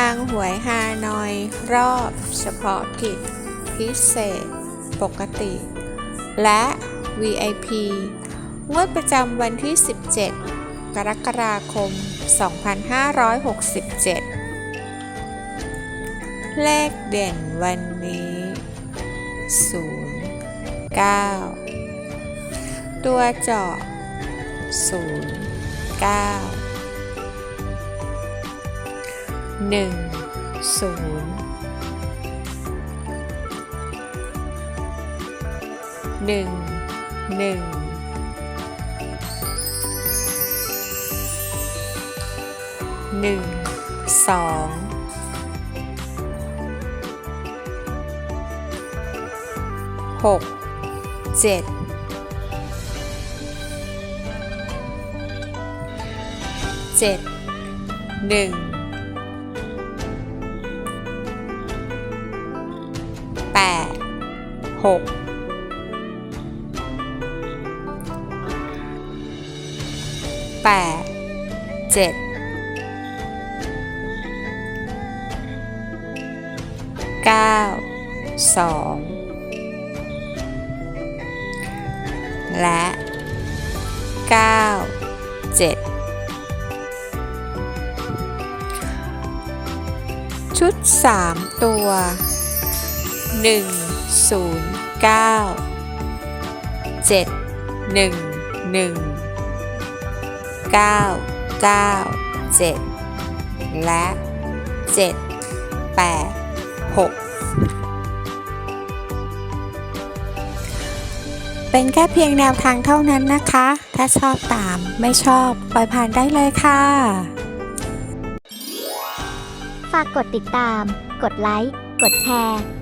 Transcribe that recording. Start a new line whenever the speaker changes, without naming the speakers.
า
งหวยฮานอย รอบเฉพาะกิจ พิเศษ ปกติ และ VIP งวดประจำวันที่ 17 กรกฎาคม 2567 เลขเด่นวันนี้ 0 9 ตัวเจาะ0 9 หนึ่งศูนย์หนึ่งหนึ่งหนึ่งสองหกเจ็ดเจ็ดหนึ่ง แปดหกแปดเจ็ดเก้าสองและเก้าเจ็ดชุดสามตัว หนึ่งศูนย์เก้าเจ็ดหนึ่งหนึ่งเก้าเก้าเจ็ดและเจ็ดแปดหกเป็นแค่เพียงแนวทางเท่านั้นนะคะ ถ้าชอบตามไม่ชอบ ปล่อยผ่านได้เลยค่ะ
ฝากกดติดตาม กดไลค์ กดแชร์